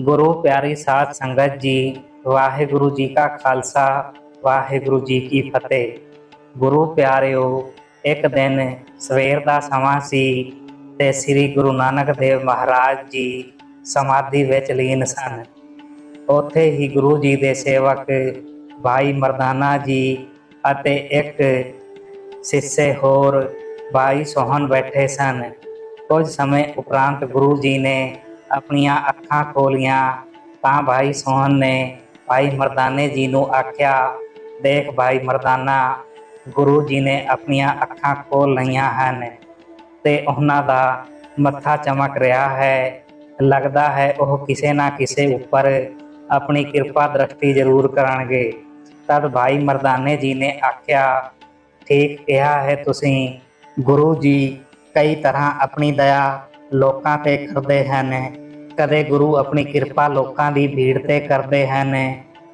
ਗੁਰੂ ਪਿਆਰੀ ਸਾਧ ਸੰਗਤ ਜੀ, ਵਾਹਿਗੁਰੂ ਜੀ ਕਾ ਖਾਲਸਾ, ਵਾਹਿਗੁਰੂ ਜੀ ਕੀ ਫਤਿਹ। ਗੁਰੂ ਪਿਆਰਿਓ, ਇੱਕ ਦਿਨ ਸਵੇਰ ਦਾ ਸਮਾਂ ਸੀ ਤੇ ਸ੍ਰੀ ਗੁਰੂ ਨਾਨਕ ਦੇਵ ਮਹਾਰਾਜ ਜੀ ਸਮਾਧੀ ਵਿੱਚ ਲੀਨ ਸਨ। ਉੱਥੇ ਹੀ ਗੁਰੂ ਜੀ ਦੇ ਸੇਵਕ ਭਾਈ ਮਰਦਾਨਾ ਜੀ ਅਤੇ ਇੱਕ ਸਿੱਸੇ ਹੋਰ ਭਾਈ ਸੋਹਣ ਬੈਠੇ ਸਨ। ਕੁਝ ਸਮੇਂ ਉਪਰੰਤ ਗੁਰੂ ਜੀ ਨੇ ਆਪਣੀਆਂ ਅੱਖਾਂ ਖੋਲੀਆਂ। ਤਾਂ ਭਾਈ ਸੋਹਨ ਨੇ ਭਾਈ ਮਰਦਾਨੇ ਜੀ ਨੂੰ ਆਖਿਆ, ਦੇਖ ਭਾਈ ਮਰਦਾਨਾ, ਗੁਰੂ ਜੀ ਨੇ ਆਪਣੀਆਂ ਅੱਖਾਂ ਖੋਲ ਲਈਆਂ ਹਨ ਤੇ ਉਹਨਾਂ ਦਾ ਮੱਥਾ ਚਮਕ ਰਿਹਾ ਹੈ। ਲੱਗਦਾ ਹੈ ਉਹ ਕਿਸੇ ਨਾ ਕਿਸੇ ਉੱਪਰ ਆਪਣੀ ਕਿਰਪਾ ਦ੍ਰਿਸ਼ਟੀ ਜ਼ਰੂਰ ਕਰਨਗੇ ਤਦ ਭਾਈ ਮਰਦਾਨੇ ਜੀ ਨੇ ਆਖਿਆ, ਠੀਕ ਕਿਹਾ ਹੈ ਤੁਸੀਂ। ਗੁਰੂ ਜੀ ਕਈ ਤਰ੍ਹਾਂ ਆਪਣੀ ਦਇਆ ਲੋਕਾਂ ਤੇ ਕਰਦੇ ਹਨ। ਕਦੇ ਗੁਰੂ ਆਪਣੀ ਕਿਰਪਾ ਲੋਕਾਂ ਦੀ ਭੀੜ ਤੇ ਕਰਦੇ ਹਨ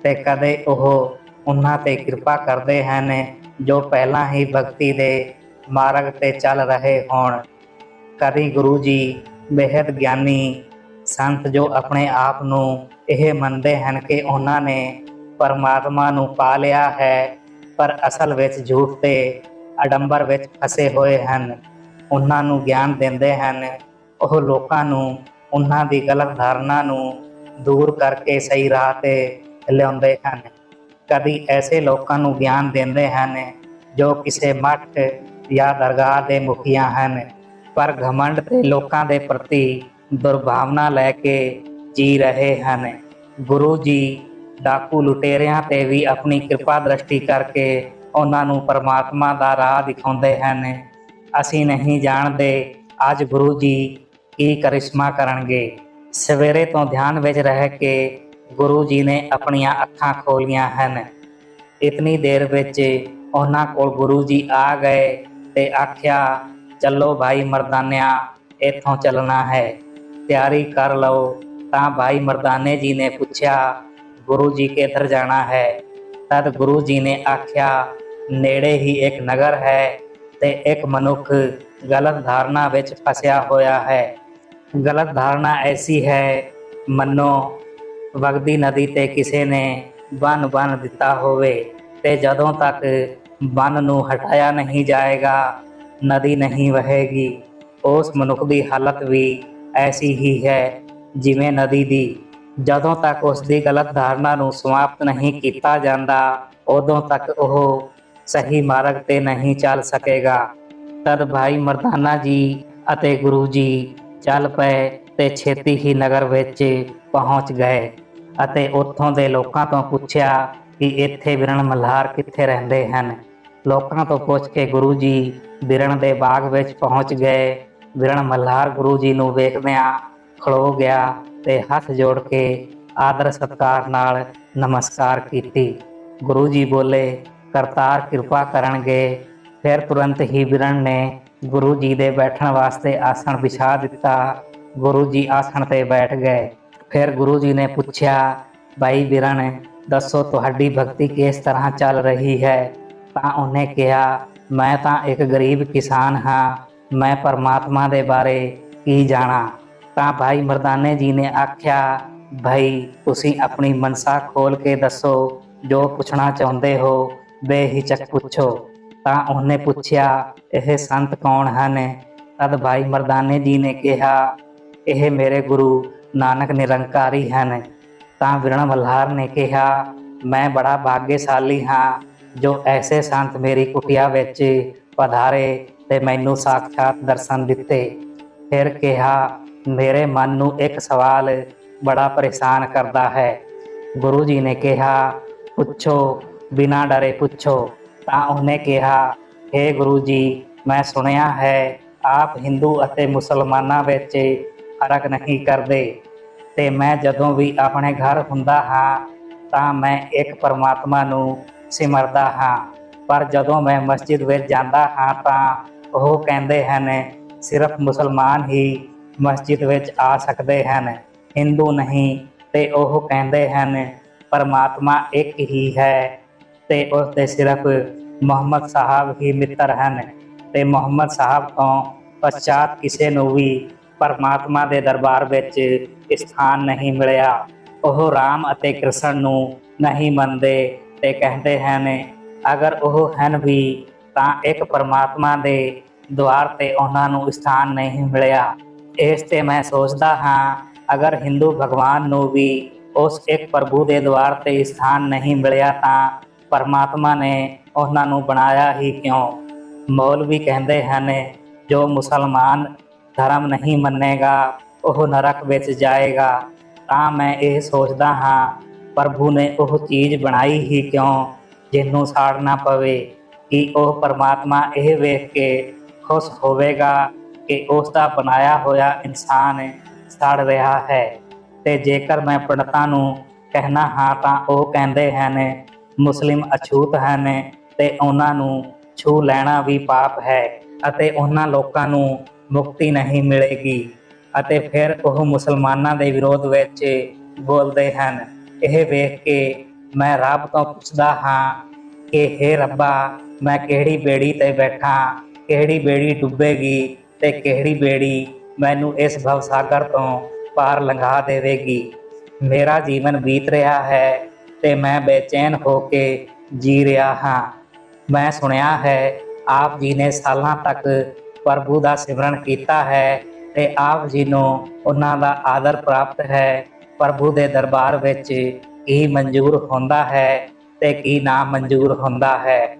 ਤੇ ਕਦੇ ਉਹ ਉਹਨਾਂ ਤੇ ਕਿਰਪਾ ਕਰਦੇ ਹਨ ਜੋ ਪਹਿਲਾਂ ਹੀ ਭਗਤੀ ਦੇ ਮਾਰਗ ਤੇ ਚੱਲ ਰਹੇ ਹੋਣ। ਕਦੀ ਗੁਰੂ ਜੀ ਬੇहद ਗਿਆਨੀ ਸੰਤ ਜੋ ਆਪਣੇ ਆਪ ਨੂੰ ਇਹ ਮੰਨਦੇ ਹਨ ਕਿ ਉਹਨਾਂ ਨੇ ਪਰਮਾਤਮਾ ਨੂੰ ਪਾ ਲਿਆ ਹੈ, ਪਰ ਅਸਲ ਵਿੱਚ ਝੂਠ ਤੇ ਅਡੰਬਰ ਵਿੱਚ ਫਸੇ ਹੋਏ ਹਨ। ਉਹਨਾਂ ਨੂੰ ਗਿਆਨ ਦਿੰਦੇ ਹਨ ਉਹ ਲੋਕਾਂ ਨੂੰ, ਉਹਨਾਂ ਦੀ ਗਲਤ ਧਾਰਨਾ ਨੂੰ ਦੂਰ ਕਰਕੇ ਸਹੀ ਰਾਹ ਤੇ ਲਿਆਉਂਦੇ ਹਨ। ਕਦੀ ਐਸੇ ਲੋਕਾਂ ਨੂੰ ਗਿਆਨ ਦਿੰਦੇ ਹਨ ਜੋ ਕਿਸੇ ਮੱਠ ਜਾਂ ਦਰਗਾਹ ਦੇ ਮੁਖੀਆਂ ਹਨ, ਪਰ ਘਮੰਡ ਤੇ ਲੋਕਾਂ ਦੇ ਪ੍ਰਤੀ ਦੁਰਭਾਵਨਾ ਲੈ ਕੇ ਜੀ ਰਹੇ ਹਨ। ਗੁਰੂ ਜੀ ਡਾਕੂ ਲੁਟੇਰਿਆਂ ਤੇ ਵੀ ਆਪਣੀ ਕਿਰਪਾ ਦ੍ਰਿਸ਼ਟੀ ਕਰਕੇ ਉਹਨਾਂ ਨੂੰ ਪਰਮਾਤਮਾ ਦਾ ਰਾਹ ਦਿਖਾਉਂਦੇ ਹਨ। ਅਸੀਂ ਨਹੀਂ ਜਾਣਦੇ, ਅੱਜ ਗੁਰੂ ਜੀ ਕੀ ਕਰਿਸ਼ਮਾ ਕਰਨਗੇ? ਸਵੇਰੇ ਤੋਂ ਧਿਆਨ ਵਿੱਚ ਰਹਿ ਕੇ ਗੁਰੂ ਜੀ ਨੇ ਆਪਣੀਆਂ ਅੱਖਾਂ ਖੋਲੀਆਂ ਹਨ। ਇਤਨੀ ਦੇਰ ਵਿੱਚ ਉਹਨਾਂ ਕੋਲ ਗੁਰੂ ਜੀ ਆ ਗਏ ਤੇ ਆਖਿਆ, ਚੱਲੋ ਭਾਈ ਮਰਦਾਨਿਆ, ਇੱਥੋਂ ਚੱਲਣਾ ਹੈ। ਤਿਆਰੀ ਕਰ ਲਓ। ਤਾਂ ਭਾਈ ਮਰਦਾਨੇ ਜੀ ਨੇ ਪੁੱਛਿਆ, ਗੁਰੂ ਜੀ ਕਿੱਧਰ ਜਾਣਾ ਹੈ? ਤਦ ਗੁਰੂ ਜੀ ਨੇ ਆਖਿਆ, ਨੇੜੇ ਹੀ ਇੱਕ ਨਗਰ ਹੈ ਤੇ ਇੱਕ ਮਨੁੱਖ ਗਲਤ ਧਾਰਨਾ ਵਿੱਚ ਫਸਿਆ ਹੋਇਆ ਹੈ। ਗਲਤ ਧਾਰਨਾ ਐਸੀ ਹੈ, ਮੰਨੋ, ਵਗਦੀ ਨਦੀ ਤੇ ਕਿਸੇ ਨੇ ਬੰਨ ਬੰਨ ਦਿੱਤਾ ਹੋਵੇ ਤੇ ਜਦੋਂ ਤੱਕ ਬੰਨ ਨੂੰ ਹਟਾਇਆ ਨਹੀਂ ਜਾਏਗਾ, ਨਦੀ ਨਹੀਂ ਵਹੇਗੀ। ਉਸ ਮਨੁੱਖ ਦੀ ਹਾਲਤ ਵੀ ਐਸੀ ਹੀ ਹੈ ਜਿਵੇਂ ਨਦੀ ਦੀ। ਜਦੋਂ ਤੱਕ ਉਸ ਦੀ ਗਲਤ ਧਾਰਨਾ ਨੂੰ ਸਮਾਪਤ ਨਹੀਂ ਕੀਤਾ ਜਾਂਦਾ, ਉਦੋਂ ਤੱਕ ਉਹ ਸਹੀ ਮਾਰਗ ਤੇ ਨਹੀਂ ਚੱਲ ਸਕੇਗਾ। ਤਦ ਭਾਈ ਮਰਦਾਨਾ ਜੀ ਅਤੇ ਗੁਰੂ ਜੀ ਚੱਲ ਪਏ ਤੇ ਛੇਤੀ ਹੀ ਨਗਰ ਵਿੱਚ ਪਹੁੰਚ ਗਏ ਅਤੇ ਉੱਥੋਂ ਦੇ ਲੋਕਾਂ ਤੋਂ ਪੁੱਛਿਆ ਕਿ ਇੱਥੇ ਵਿਰਣ ਮਲਹਾਰ ਕਿੱਥੇ ਰਹਿੰਦੇ ਹਨ। ਲੋਕਾਂ ਤੋਂ ਪੁੱਛ ਕੇ ਗੁਰੂ ਜੀ ਵਿਰਣ ਦੇ ਬਾਗ ਵਿੱਚ ਪਹੁੰਚ ਗਏ। ਵਿਰਣ ਮਲਹਾਰ ਗੁਰੂ ਜੀ ਨੂੰ ਵੇਖਦਿਆਂ ਖਲੋ ਗਿਆ ਤੇ ਹੱਥ ਜੋੜ ਕੇ ਆਦਰ ਸਤਕਾਰ ਨਾਲ ਨਮਸਕਾਰ ਕੀਤੀ। ਗੁਰੂ ਜੀ ਬੋਲੇ, ਕਰਤਾਰ ਕਿਰਪਾ ਕਰਨਗੇ। ਫਿਰ ਤੁਰੰਤ ਹੀ ਵਿਰਣ ਨੇ ਗੁਰੂ ਜੀ ਦੇ ਬੈਠਣ ਵਾਸਤੇ ਆਸਣ ਵਿਛਾ ਦਿੱਤਾ। ਗੁਰੂ ਜੀ ਆਸਣ ਤੇ ਬੈਠ ਗਏ। ਫਿਰ ਗੁਰੂ ਜੀ ਨੇ ਪੁੱਛਿਆ ਭਾਈ ਵਿਰਣ ਦੱਸੋ ਤੁਹਾਡੀ ਭਗਤੀ ਕਿਸ ਤਰ੍ਹਾਂ ਚੱਲ ਰਹੀ ਹੈ? ਤਾਂ ਉਹਨੇ ਕਿਹਾ, ਮੈਂ ਤਾਂ ਇੱਕ ਗਰੀਬ ਕਿਸਾਨ ਹਾਂ। ਮੈਂ ਪਰਮਾਤਮਾ ਦੇ ਬਾਰੇ ਕੀ ਜਾਣਾ? ਤਾਂ ਭਾਈ ਮਰਦਾਨੇ ਜੀ ਨੇ ਆਖਿਆ, ਭਾਈ, ਤੁਸੀਂ ਆਪਣੀ ਮਨਸਾ ਖੋਲ ਕੇ ਦੱਸੋ। ਜੋ ਪੁੱਛਣਾ ਚਾਹੁੰਦੇ ਹੋ, ਬੇਹਿਚਕ ਪੁੱਛੋ। ਤਾਂ ਉਹਨੇ ਪੁੱਛਿਆ, ਇਹ ਸੰਤ ਕੌਣ ਹਨ? ਤਦ ਭਾਈ ਮਰਦਾਨੇ ਜੀ ਨੇ ਕਿਹਾ, ਇਹ ਮੇਰੇ ਗੁਰੂ ਨਾਨਕ ਨਿਰੰਕਾਰੀ ਹਨ। ਤਾਂ ਵਿਰਣ ਮਲਹਾਰ ਨੇ ਕਿਹਾ, ਮੈਂ ਬੜਾ ਭਾਗਯਸ਼ਾਲੀ ਹਾਂ, ਜੋ ਐਸੇ ਸੰਤ ਮੇਰੀ ਕੁਟਿਆ ਵਿੱਚ ਪਧਾਰੇ ਤੇ ਮੈਨੂੰ ਸਾਖਾਤ ਦਰਸ਼ਨ ਦਿੱਤੇ। ਫਿਰ ਕਿਹਾ, ਮੇਰੇ ਮਨ ਨੂੰ ਇੱਕ ਸਵਾਲ ਬੜਾ ਪਰੇਸ਼ਾਨ ਕਰਦਾ ਹੈ। ਗੁਰੂ ਜੀ ਨੇ ਕਿਹਾ, ਪੁੱਛੋ, ਬਿਨਾਂ ਡਰੇ ਪੁੱਛੋ। ਤਾਂ ਉਹਨੇ ਕਿਹਾ हे ਗੁਰੂ ਜੀ ਮੈਂ ਸੁਣਿਆ ਹੈ, ਆਪ ਹਿੰਦੂ ਅਤੇ ਮੁਸਲਮਾਨਾਂ ਵਿੱਚ ਫ਼ਰਕ ਨਹੀਂ ਕਰਦੇ। ਤੇ ਮੈਂ ਜਦੋਂ ਵੀ ਆਪਣੇ ਘਰ ਹੁੰਦਾ ਹਾਂ, ਤਾਂ ਮੈਂ ਇੱਕ ਪਰਮਾਤਮਾ ਨੂੰ ਸਿਮਰਦਾ ਹਾਂ। ਪਰ ਜਦੋਂ ਮੈਂ ਮਸਜਿਦ ਵਿੱਚ ਜਾਂਦਾ ਹਾਂ, ਤਾਂ ਉਹ ਕਹਿੰਦੇ ਹਨ, ਸਿਰਫ ਮੁਸਲਮਾਨ ਹੀ ਮਸਜਿਦ ਵਿੱਚ ਆ ਸਕਦੇ ਹਨ, ਹਿੰਦੂ ਨਹੀਂ। ਤੇ ਉਹ ਕਹਿੰਦੇ ਹਨ, ਪਰਮਾਤਮਾ ਇੱਕ ਹੀ ਹੈ। ਤੇ ਉਸ ਦੇ ਸਿਰਫ ਮੁਹੰਮਦ ਸਾਹਿਬ ਹੀ ਮਿੱਤਰ ਹਨ ਤੇ ਮੁਹੰਮਦ ਸਾਹਿਬ ਤੋਂ ਪਛਾਤ ਕਿਸੇ ਨੂੰ ਵੀ ਪਰਮਾਤਮਾ ਦੇ ਦਰਬਾਰ ਵਿੱਚ ਸਥਾਨ ਨਹੀਂ ਮਿਲਿਆ। ਉਹ ਰਾਮ ਅਤੇ ਕ੍ਰਿਸ਼ਨ ਨੂੰ ਨਹੀਂ ਮੰਨਦੇ ਤੇ ਕਹਿੰਦੇ ਹਨ, ਅਗਰ ਉਹ ਹਨ ਵੀ, ਤਾਂ ਇੱਕ ਪਰਮਾਤਮਾ ਦੇ ਦੁਆਰ ਤੇ ਉਹਨਾਂ ਨੂੰ ਸਥਾਨ ਨਹੀਂ ਮਿਲਿਆ। ਇਸ ਤੇ ਮੈਂ ਸੋਚਦਾ ਹਾਂ, ਅਗਰ ਹਿੰਦੂ ਭਗਵਾਨ ਨੂੰ ਵੀ ਉਸ ਇੱਕ ਪ੍ਰਭੂ ਦੇ ਦੁਆਰ ਤੇ ਸਥਾਨ ਨਹੀਂ ਮਿਲਿਆ ਤਾਂ ਪਰਮਾਤਮਾ ਨੇ ਉਹਨਾਂ ਨੂੰ ਬਣਾਇਆ ਹੀ ਕਿਉਂ? ਮੌਲਵੀ ਕਹਿੰਦੇ ਹਨ, ਜੋ ਮੁਸਲਮਾਨ ਧਰਮ ਨਹੀਂ ਮੰਨੇਗਾ, ਉਹ ਨਰਕ ਵਿੱਚ ਜਾਏਗਾ। ਤਾਂ ਮੈਂ ਇਹ ਸੋਚਦਾ ਹਾਂ, ਪ੍ਰਭੂ ਨੇ ਉਹ ਚੀਜ਼ ਬਣਾਈ ਹੀ ਕਿਉਂ? ਜਿਹਨੂੰ ਸਾੜਨਾ ਪਵੇ। ਕਿ ਉਹ ਪਰਮਾਤਮਾ ਇਹ ਵੇਖ ਕੇ ਖੁਸ਼ ਹੋਵੇਗਾ ਕਿ ਉਸ ਦਾ ਬਣਾਇਆ ਹੋਇਆ ਇਨਸਾਨ ਸੜ ਰਿਹਾ ਹੈ? ਤੇ ਜੇਕਰ ਮੈਂ ਪੰਡਤਾਂ ਨੂੰ ਕਹਿਣਾ ਹਾਂ ਤਾਂ ਉਹ ਕਹਿੰਦੇ ਹਨ ਮੁਸਲਿਮ ਅਛੂਤ ਹਨ ਤੇ ਉਹਨਾਂ ਨੂੰ ਛੂ ਲੈਣਾ ਵੀ ਪਾਪ ਹੈ ਅਤੇ ਉਹਨਾਂ ਲੋਕਾਂ ਨੂੰ ਮੁਕਤੀ ਨਹੀਂ ਮਿਲੇਗੀ। ਅਤੇ ਫਿਰ ਉਹ ਮੁਸਲਮਾਨਾਂ ਦੇ ਵਿਰੋਧ ਵਿੱਚ ਬੋਲਦੇ ਹਨ। ਇਹ ਵੇਖ ਕੇ ਮੈਂ ਰੱਬ ਤੋਂ ਪੁੱਛਦਾ ਹਾਂ ਕਿ हे ਰੱਬਾ, ਮੈਂ ਕਿਹੜੀ ਬੇੜੀ ਤੇ ਬੈਠਾ, ਕਿਹੜੀ ਬੇੜੀ ਡੁੱਬੇਗੀ ਤੇ ਕਿਹੜੀ ਬੇੜੀ ਮੈਨੂੰ ਇਸ ਭਵਸਾਗਰ ਤੋਂ ਪਾਰ ਲੰਘਾ ਦੇਵੇਗੀ। ਮੇਰਾ ਜੀਵਨ ਬੀਤ ਰਿਹਾ ਹੈ ਤੇ ਮੈਂ ਬੇਚੈਨ ਹੋ ਕੇ ਜੀ ਰਿਹਾ ਹਾਂ। ਮੈਂ ਸੁਣਿਆ ਹੈ, ਆਪ ਜੀ ਨੇ ਸਾਲਾਂ ਤੱਕ ਪ੍ਰਭੂ ਦਾ ਸਿਮਰਨ ਕੀਤਾ ਹੈ ਤੇ ਆਪ ਜੀ ਨੂੰ ਉਹਨਾਂ ਦਾ ਆਦਰ ਪ੍ਰਾਪਤ ਹੈ। ਪ੍ਰਭੂ ਦੇ ਦਰਬਾਰ ਵਿੱਚ ਕੀ ਮਨਜ਼ੂਰ ਹੁੰਦਾ ਹੈ ਤੇ ਕੀ ਨਾ ਮਨਜ਼ੂਰ ਹੁੰਦਾ ਹੈ।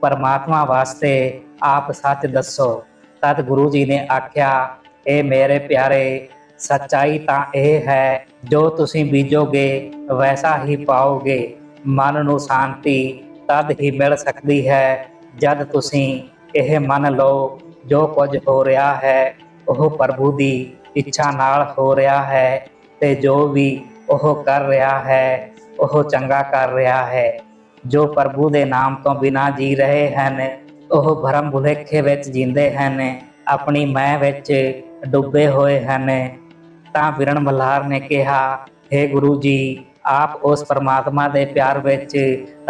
ਪਰਮਾਤਮਾ ਵਾਸਤੇ ਆਪ ਸੱਚ ਦੱਸੋ। ਤਦ ਗੁਰੂ ਜੀ ਨੇ ਆਖਿਆ, ਇਹ ਮੇਰੇ ਪਿਆਰੇ ਸੱਚਾਈ ਤਾਂ ਇਹ ਹੈ, ਜੋ ਤੁਸੀਂ ਬੀਜੋਗੇ, ਵੈਸਾ ਹੀ ਪਾਓਗੇ। ਮਨ ਨੂੰ ਸ਼ਾਂਤੀ ਤਦ ਹੀ ਮਿਲ ਸਕਦੀ ਹੈ, ਜਦ ਤੁਸੀਂ ਇਹ ਮੰਨ ਲਓ, ਜੋ ਕੁਝ ਹੋ ਰਿਹਾ ਹੈ, ਉਹ ਪ੍ਰਭੂ ਦੀ ਇੱਛਾ ਨਾਲ ਹੋ ਰਿਹਾ ਹੈ ਤੇ ਜੋ ਵੀ ਉਹ ਕਰ ਰਿਹਾ ਹੈ, ਉਹ ਚੰਗਾ ਕਰ ਰਿਹਾ ਹੈ। ਜੋ ਪ੍ਰਭੂ ਦੇ ਨਾਮ ਤੋਂ ਬਿਨਾ ਜੀ ਰਹੇ ਹਨ, ਉਹ ਭਰਮ ਭੁਲੇਖੇ ਵਿੱਚ ਜਿੰਦੇ ਹਨ, ਆਪਣੀ ਮੈਂ ਵਿੱਚ ਡੁੱਬੇ ਹੋਏ ਹਨ। ਤਾਂ ਵਿਰਨ ਮਲਹਾਰ ਨੇ ਕਿਹਾ हे ਗੁਰੂ ਜੀ ਆਪ ਉਸ ਪਰਮਾਤਮਾ ਦੇ ਪਿਆਰ ਵਿੱਚ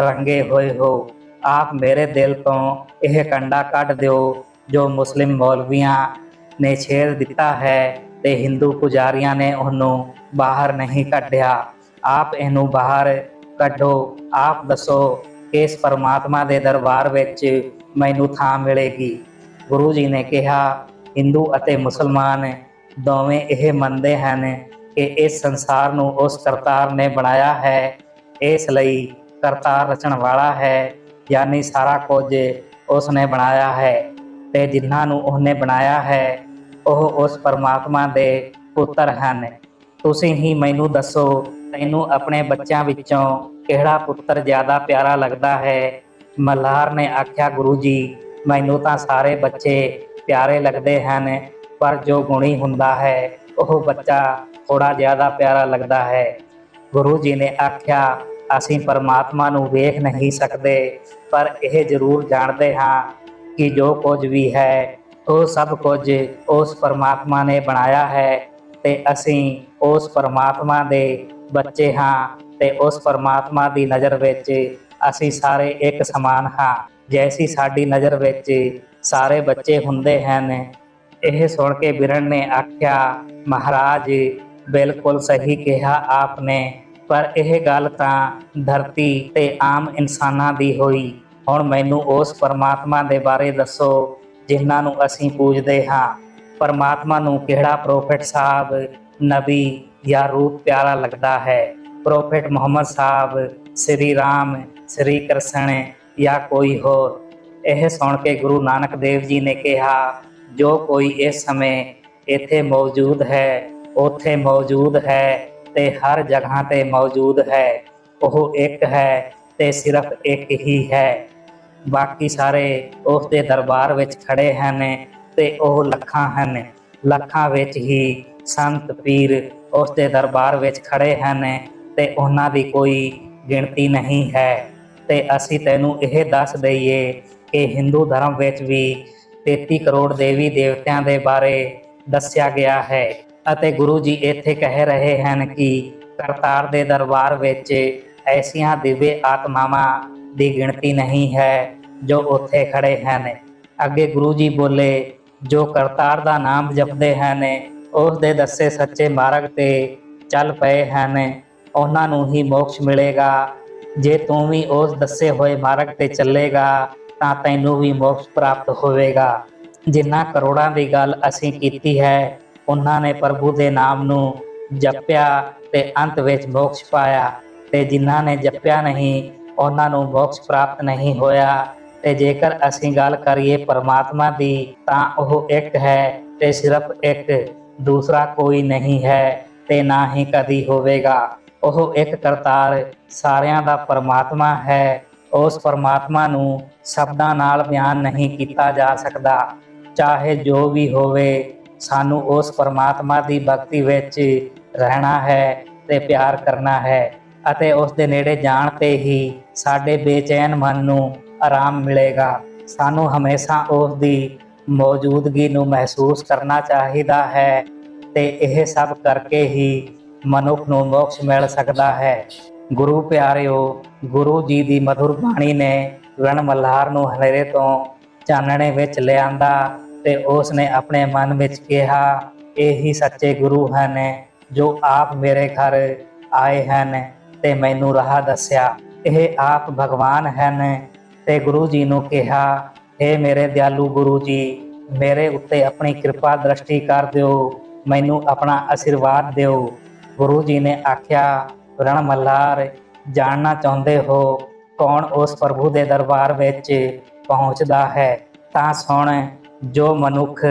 ਰੰਗੇ ਹੋਏ ਹੋ। ਆਪ ਮੇਰੇ ਦਿਲ ਤੋਂ ਇਹ ਕੰਡਾ ਕੱਢ ਦਿਓ ਜੋ ਮੁਸਲਿਮ ਮੌਲਵੀਆਂ ਨੇ ਛੇੜ ਦਿੱਤਾ ਹੈ ਤੇ ਹਿੰਦੂ ਪੁਜਾਰੀਆਂ ਨੇ ਉਹਨੂੰ ਬਾਹਰ ਨਹੀਂ ਕੱਢਿਆ। ਆਪ ਇਹਨੂੰ ਬਾਹਰ ਕੱਢੋ। ਆਪ ਦੱਸੋ ਕਿ ਇਸ ਪਰਮਾਤਮਾ ਦੇ ਦਰਬਾਰ ਵਿੱਚ ਮੈਨੂੰ ਥਾਂ ਮਿਲੇਗੀ। ਗੁਰੂ ਜੀ ਨੇ ਕਿਹਾ, ਹਿੰਦੂ ਅਤੇ ਮੁਸਲਮਾਨ ਦੋਵੇਂ ਇਹ ਮੰਨਦੇ ਹਨ ਕਿ ਇਸ ਸੰਸਾਰ ਨੂੰ ਉਸ ਕਰਤਾਰ ਨੇ ਬਣਾਇਆ ਹੈ। ਇਸ ਲਈ ਕਰਤਾਰ ਰਚਣ ਵਾਲਾ ਹੈ, ਯਾਨੀ ਸਾਰਾ ਕੁਝ ਉਸ ਨੇ ਬਣਾਇਆ ਹੈ ਤੇ ਜਿਨ੍ਹਾਂ ਨੂੰ ਉਹਨੇ ਬਣਾਇਆ ਹੈ, ਉਹ ਉਸ ਪਰਮਾਤਮਾ ਦੇ ਪੁੱਤਰ ਹਨ। ਤੁਸੀਂ ਹੀ ਮੈਨੂੰ ਦੱਸੋ, ਤੈਨੂੰ ਆਪਣੇ ਬੱਚਿਆਂ ਵਿੱਚੋਂ ਕਿਹੜਾ ਪੁੱਤਰ ਜ਼ਿਆਦਾ ਪਿਆਰਾ ਲੱਗਦਾ ਹੈ? ਮਲਹਾਰ ਨੇ ਆਖਿਆ, ਗੁਰੂ ਜੀ, ਮੈਨੂੰ ਤਾਂ ਸਾਰੇ ਬੱਚੇ ਪਿਆਰੇ ਲੱਗਦੇ ਹਨ। ਪਰ ਜੋ ਗੁਣੀ ਹੁੰਦਾ ਹੈ, ਉਹ ਬੱਚਾ ਥੋੜਾ ਜ਼ਿਆਦਾ ਪਿਆਰਾ ਲੱਗਦਾ ਹੈ। ਗੁਰੂ ਜੀ ਨੇ ਆਖਿਆ, ਅਸੀਂ ਪਰਮਾਤਮਾ ਨੂੰ ਵੇਖ ਨਹੀਂ ਸਕਦੇ, ਪਰ ਇਹ ਜ਼ਰੂਰ ਜਾਣਦੇ ਹਾਂ ਕਿ ਜੋ ਕੁਝ ਵੀ ਹੈ, ਉਹ ਸਭ ਕੁਝ ਉਸ ਪਰਮਾਤਮਾ ਨੇ ਬਣਾਇਆ ਹੈ ਤੇ ਅਸੀਂ ਉਸ ਪਰਮਾਤਮਾ ਦੇ ਬੱਚੇ ਹਾਂ ਤੇ ਉਸ ਪਰਮਾਤਮਾ ਦੀ ਨਜ਼ਰ ਵਿੱਚ ਅਸੀਂ ਸਾਰੇ ਇੱਕ ਸਮਾਨ ਹਾਂ। ਜੈਸੀ ਸਾਡੀ ਨਜ਼ਰ ਵਿੱਚ ਸਾਰੇ ਬੱਚੇ ਹੁੰਦੇ ਹਨ ਇਹ ਸੁਣ ਕੇ ਬਿਰਨ ਨੇ ਆਖਿਆ, ਮਹਾਰਾਜ, ਬਿਲਕੁਲ ਸਹੀ ਕਿਹਾ ਆਪਨੇ, ਪਰ ਇਹ ਗੱਲ ਤਾਂ ਧਰਤੀ ਤੇ ਆਮ ਇਨਸਾਨਾਂ ਦੀ ਹੋਈ। ਹੁਣ ਮੈਨੂੰ ਉਸ ਪਰਮਾਤਮਾ ਦੇ ਬਾਰੇ ਦੱਸੋ, ਜਿਨ੍ਹਾਂ ਨੂੰ ਅਸੀਂ ਪੂਜਦੇ ਹਾਂ। ਪਰਮਾਤਮਾ ਨੂੰ ਕਿਹੜਾ ਪ੍ਰੋਫੈਟ ਸਾਹਿਬ, ਨਬੀ ਜਾਂ ਰੂਪ ਪਿਆਰਾ ਲੱਗਦਾ ਹੈ? ਪ੍ਰੋਫੈਟ ਮੁਹੰਮਦ ਸਾਹਿਬ, ਸ੍ਰੀ ਰਾਮ, ਸ੍ਰੀ ਕ੍ਰਿਸ਼ਨ ਜਾਂ ਕੋਈ ਹੋਰ? ਇਹ ਸੁਣ ਕੇ ਗੁਰੂ ਨਾਨਕ ਦੇਵ ਜੀ ਨੇ ਕਿਹਾ ਜੋ ਕੋਈ ਇਸ ਸਮੇਂ ਇੱਥੇ ਮੌਜੂਦ ਹੈ, ਉੱਥੇ ਮੌਜੂਦ ਹੈ ਤੇ ਹਰ ਜਗ੍ਹਾ ਤੇ ਮੌਜੂਦ ਹੈ, ਉਹ ਇੱਕ ਹੈ ਤੇ ਸਿਰਫ ਇੱਕ ਹੀ ਹੈ। ਬਾਕੀ ਸਾਰੇ ਉਸ ਦੇ ਦਰਬਾਰ ਵਿੱਚ ਖੜੇ ਹਨ ਤੇ ਉਹ ਲੱਖਾਂ ਹਨ। ਲੱਖਾਂ ਵਿੱਚ ਹੀ ਸੰਤ ਪੀਰ ਉਸ ਦੇ ਦਰਬਾਰ ਵਿੱਚ ਖੜੇ ਹਨ ਤੇ ਉਹਨਾਂ ਦੀ ਕੋਈ ਗਿਣਤੀ ਨਹੀਂ ਹੈ। ਤੇ ਅਸੀਂ ਤੈਨੂੰ ਇਹ ਦੱਸ ਦਈਏ ਕਿ ਹਿੰਦੂ ਧਰਮ ਵਿੱਚ ਵੀ 33 ਕਰੋੜ ਦੇਵੀ ਦੇਵਤਿਆਂ ਦੇ ਬਾਰੇ ਦੱਸਿਆ ਗਿਆ ਹੈ ਅਤੇ ਗੁਰੂ ਜੀ ਇੱਥੇ ਕਹਿ ਰਹੇ ਹਨ ਕਿ ਕਰਤਾਰ ਦੇ ਦਰਬਾਰ ਵਿੱਚ ਐਸੀਆਂ ਦਿव्य ਆਤਮਾਵਾਂ ਦੀ ਗਿਣਤੀ ਨਹੀਂ ਹੈ ਜੋ ਉੱਥੇ ਖੜੇ ਹਨ। ਅੱਗੇ ਗੁਰੂ ਜੀ ਬੋਲੇ, ਜੋ ਕਰਤਾਰ ਦਾ ਨਾਮ ਜਪਦੇ ਹਨ, ਉਸ ਦੇ ਦੱਸੇ ਸੱਚੇ ਮਾਰਗ ਤੇ ਚੱਲ ਪਏ ਹਨ। ਉਹਨਾਂ ਨੂੰ ਹੀ ਮੋਕਸ਼ ਮਿਲੇਗਾ। ਜੇ ਤੂੰ ਵੀ ਉਸ ਦੱਸੇ ਹੋਏ ਮਾਰਗ ਤੇ ਚੱਲੇਗਾ ਤਾਂ ਤੈਨੂੰ ਵੀ ਮੋਕਸ਼ ਪ੍ਰਾਪਤ ਹੋਵੇਗਾ। ਜਿਨ੍ਹਾਂ ਕਰੋੜਾਂ ਦੀ ਗੱਲ ਅਸੀਂ ਕੀਤੀ ਹੈ, ਉਹਨਾਂ ਨੇ ਪ੍ਰਭੂ ਦੇ ਨਾਮ ਨੂੰ ਜਪਿਆ ਤੇ ਅੰਤ ਵਿੱਚ ਮੋਕਸ਼ ਪਾਇਆ। ਤੇ ਜਿਨ੍ਹਾਂ ਨੇ ਜਪਿਆ ਨਹੀਂ, ਉਹਨਾਂ ਨੂੰ ਮੋਕਸ਼ ਪ੍ਰਾਪਤ ਨਹੀਂ ਹੋਇਆ। ਤੇ ਜੇਕਰ ਅਸੀਂ ਗੱਲ ਕਰੀਏ ਪਰਮਾਤਮਾ ਦੀ, ਤਾਂ ਉਹ ਇੱਕ ਹੈ ਤੇ ਸਿਰਫ ਇੱਕ। ਦੂਸਰਾ ਕੋਈ ਨਹੀਂ ਹੈ ਤੇ ਨਾ ਹੀ ਕਦੀ ਹੋਵੇਗਾ। ਉਹ ਇੱਕ ਕਰਤਾਰ ਸਾਰਿਆਂ ਦਾ ਪਰਮਾਤਮਾ ਹੈ ਉਸ ਪਰਮਾਤਮਾ ਨੂੰ ਸ਼ਬਦਾਂ ਨਾਲ ਬਿਆਨ ਨਹੀਂ ਕੀਤਾ ਜਾ ਸਕਦਾ। ਚਾਹੇ ਜੋ ਵੀ ਹੋਵੇ, ਸਾਨੂੰ ਉਸ ਪਰਮਾਤਮਾ ਦੀ ਭਗਤੀ ਵਿੱਚ ਰਹਿਣਾ ਹੈ ਤੇ ਪਿਆਰ ਕਰਨਾ ਹੈ ਅਤੇ ਉਸ ਦੇ ਨੇੜੇ ਜਾਣ ਤੇ ਹੀ ਸਾਡੇ ਬੇਚੈਨ ਮਨ ਨੂੰ ਆਰਾਮ ਮਿਲੇਗਾ। ਸਾਨੂੰ ਹਮੇਸ਼ਾ ਉਸ ਦੀ ਮੌਜੂਦਗੀ ਨੂੰ ਮਹਿਸੂਸ ਕਰਨਾ ਚਾਹੀਦਾ ਹੈ ਤੇ ਇਹ ਸਭ ਕਰਕੇ ਹੀ ਮਨੁੱਖ ਨੂੰ ਮੋਕਸ਼ ਮਿਲ ਸਕਦਾ ਹੈ। ਗੁਰੂ ਪਿਆਰਿਓ, ਗੁਰੂ ਜੀ ਦੀ ਮధుਰ ਬਾਣੀ ਨੇ ਰਣ ਮਲਹਾਰ ਨੂੰ ਹਨੇਰੇ ਤੋਂ ਚਾਨਣੇ ਵਿੱਚ ਲਿਆਂਦਾ ਤੇ ਉਸ ਨੇ ਆਪਣੇ ਮਨ ਵਿੱਚ ਕਿਹਾ, ਇਹ ਹੀ ਸੱਚੇ ਗੁਰੂ ਹਨ ਜੋ ਆਪ ਮੇਰੇ ਘਰ ਆਏ ਹਨ ਤੇ ਮੈਨੂੰ ਰਾਹ ਦੱਸਿਆ। ਇਹ ਆਪ ਭਗਵਾਨ ਹਨ। ਤੇ ਗੁਰੂ ਜੀ ਨੂੰ ਕਿਹਾ हे ਮੇਰੇ ਦਿਆਲੂ ਗੁਰੂ ਜੀ, ਮੇਰੇ ਉੱਤੇ ਆਪਣੀ ਕਿਰਪਾ ਦ੍ਰਿਸ਼ਟੀ ਕਰ ਦਿਓ, ਮੈਨੂੰ ਆਪਣਾ ਆਸ਼ੀਰਵਾਦ ਦਿਓ। ਗੁਰੂ ਜੀ ਨੇ ਆਖਿਆ ਰਣ ਮੱਲਾਰ ਜਾਣਨਾ ਚਾਹੁੰਦੇ ਹੋ, ਕੌਣ ਉਸ ਪ੍ਰਭੂ ਦੇ ਦਰਬਾਰ ਵਿੱਚ ਪਹੁੰਚਦਾ ਹੈ? ਤਾਂ ਸੁਣ, ਜੋ ਮਨੁੱਖ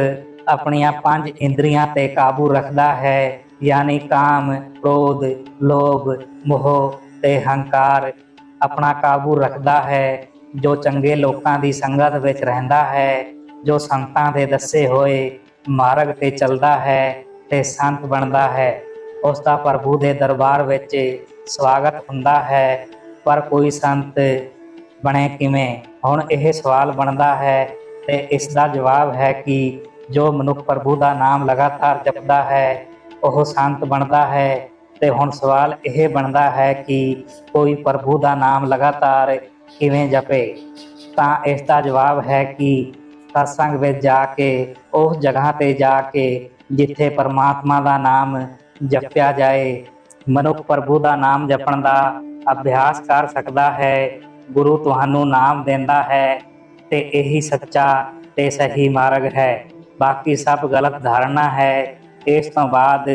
ਆਪਣੀਆਂ ਪੰਜ ਇੰਦਰੀਆਂ ਤੇ ਕਾਬੂ ਰੱਖਦਾ ਹੈ, ਯਾਨੀ ਕਾਮ, ਕ੍ਰੋਧ, ਲੋਭ, ਮੋਹ ਤੇ ਹੰਕਾਰ, ਆਪਣਾ ਕਾਬੂ ਰੱਖਦਾ ਹੈ, ਜੋ ਚੰਗੇ ਲੋਕਾਂ ਦੀ ਸੰਗਤ ਵਿੱਚ ਰਹਿੰਦਾ ਹੈ, ਜੋ ਸੰਤਾਂ ਦੇ ਦੱਸੇ ਹੋਏ ਮਾਰਗ ਤੇ ਚੱਲਦਾ ਹੈ ਤੇ ਸੰਤ ਬਣਦਾ ਹੈ। ਉਸ ਦਾ ਪ੍ਰਭੂ ਦੇ ਦਰਬਾਰ ਵਿੱਚ ਸਵਾਗਤ ਹੁੰਦਾ ਹੈ। ਪਰ ਕੋਈ ਸੰਤ ਬਣੇ ਕਿਵੇਂ? ਹੁਣ ਇਹ ਸਵਾਲ ਬਣਦਾ ਹੈ ਤੇ ਇਸ ਦਾ ਜਵਾਬ ਹੈ ਕਿ ਜੋ ਮਨੁੱਖ ਪ੍ਰਭੂ ਦਾ ਨਾਮ ਲਗਾਤਾਰ ਜਪਦਾ ਹੈ, ਉਹ ਸੰਤ ਬਣਦਾ ਹੈ। ਤੇ ਹੁਣ ਸਵਾਲ ਇਹ ਬਣਦਾ ਹੈ ਕਿ ਕੋਈ ਪ੍ਰਭੂ ਦਾ ਨਾਮ ਲਗਾਤਾਰ ਕਿਵੇਂ ਜਪੇ? ਤਾਂ ਇਸ ਦਾ ਜਵਾਬ ਹੈ ਕਿ ਸਤਸੰਗ ਵਿੱਚ ਜਾ ਕੇ, ਉਸ ਜਗ੍ਹਾ ਤੇ ਜਾ ਕੇ ਜਿੱਥੇ ਪਰਮਾਤਮਾ ਦਾ ਨਾਮ ਜਪਿਆ ਜਾਏ। ਮਨੁੱਖ ਪ੍ਰਭੂ ਦਾ ਨਾਮ ਜਪਣ ਦਾ ਅਭਿਆਸ ਕਰ ਸਕਦਾ ਹੈ। ਗੁਰੂ ਤੁਹਾਨੂੰ ਨਾਮ ਦਿੰਦਾ ਹੈ ਤੇ ਇਹੀ ਸੱਚਾ ਤੇ ਸਹੀ ਮਾਰਗ ਹੈ। ਬਾਕੀ ਸਭ ਗਲਤ ਧਾਰਨਾ ਹੈ। ਇਸ ਤੋਂ ਬਾਅਦ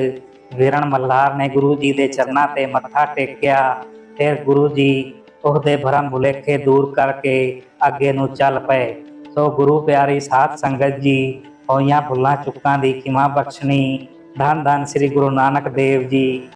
ਵੀਰਨ ਮੱਲਾਰ ਨੇ ਗੁਰੂ ਜੀ ਦੇ ਚਰਨਾਂ ਤੇ ਮੱਥਾ ਟੇਕਿਆ। ਫਿਰ ਗੁਰੂ ਜੀ ਉਹਦੇ ਭਰਮ ਭੁਲੇਖੇ ਦੂਰ ਕਰਕੇ ਅੱਗੇ ਨੂੰ ਚੱਲ ਪਏ। ਸੋ ਗੁਰੂ ਪਿਆਰੀ ਸਾਧ ਸੰਗਤ ਜੀ, ਹੋਈਆਂ ਭੁੱਲਾਂ ਚੁੱਕਾਂ ਦੀ ਖਿਮਾ ਬਖਸ਼ਣੀ। ਧੰਨ ਧੰਨ ਸ੍ਰੀ ਗੁਰੂ ਨਾਨਕ ਦੇਵ ਜੀ।